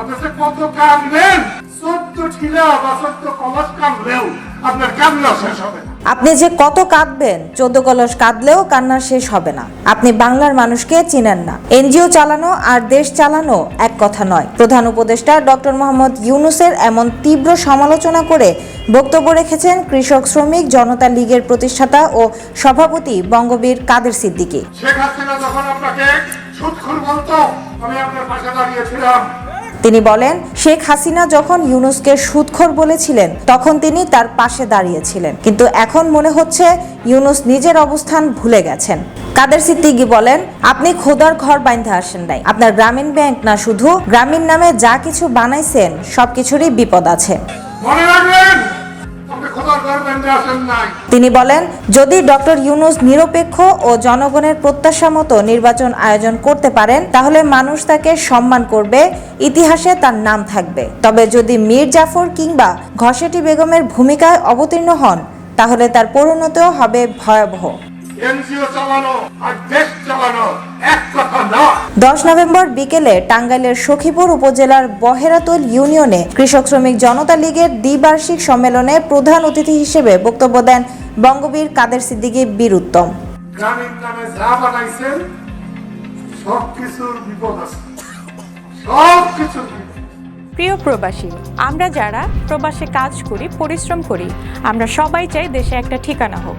আপনি যে কত কাঁদবেন চোদ্দ ঠিলা বা কলস কাঁদলেও আপনার কান্না শেষ হবে না। আপনি যে কত কাঁদবেন চোদ্দ কলস কাঁদলেও কান্না শেষ হবে না। আপনি বাংলার মানুষকে চিনেন না। এনজিও চালানো আর দেশ চালানো এক কথা নয়। প্রধান উপদেষ্টা ডক্টর মোহাম্মদ ইউনুসের এমন তীব্র সমালোচনা করে বক্তব্য রেখেছেন কৃষক শ্রমিক জনতা লীগের প্রতিষ্ঠাতা ও সভাপতি বঙ্গবীর কাদের সিদ্দিকী। শেখ হাসিনা যখন আপনাকে সুৎখুর বলতো আমি আপনার পাশে দাঁড়িয়েছিলাম তিনি বলেন, শেখ হাসিনা যখন ইউনুসকে সুদখোর বলেছিলেন, তখন তিনি তার পাশে দাঁড়িয়েছিলেন। কিন্তু এখন মনে হচ্ছে ইউনুস নিজের অবস্থান ভুলে গেছেন। কাদের সিদ্দিকি বলেন, আপনি খোদার ঘর বাইন্ধে আসেন নাই। আপনার গ্রামীণ ব্যাংক না শুধু, গ্রামীণ নামে যা কিছু বানাইছেন, সবকিছুরই বিপদ আছে। মনে রাখবেন তিনি বলেন, যদি ডক্টর ইউনুস নিরপেক্ষ ও জনগণের প্রত্যাশা মতো নির্বাচন আয়োজন করতে পারেন, তাহলে মানুষ তাকে সম্মান করবে, ইতিহাসে তার নাম থাকবে। তবে যদি মীর জাফর কিংবা ঘসেটি বেগমের ভূমিকায় অবতীর্ণ হন, তাহলে তার পরিণত হবে ভয়াবহ। এনজিও চালানো আর দেশ চালানো এক কথা না। দশ নভেম্বর বিকেলে টাঙ্গাইলের সখীপুর উপজেলার বহেরাতুল ইউনিয়নে কৃষক শ্রমিক জনতা লীগের দ্বিবার্ষিক সম্মেলনে প্রধান অতিথি হিসেবে বক্তব্য দেন বঙ্গবীর কাদের সিদ্দিকী বীর উত্তম গ্রামীণ নামে যা বানাইছেন সব বিপদ আছে। সব প্রিয় প্রবাসী আমরা যারা প্রবাসে কাজ করি পরিশ্রম করি আমরা সবাই চাই দেশে একটা ঠিকানা হোক।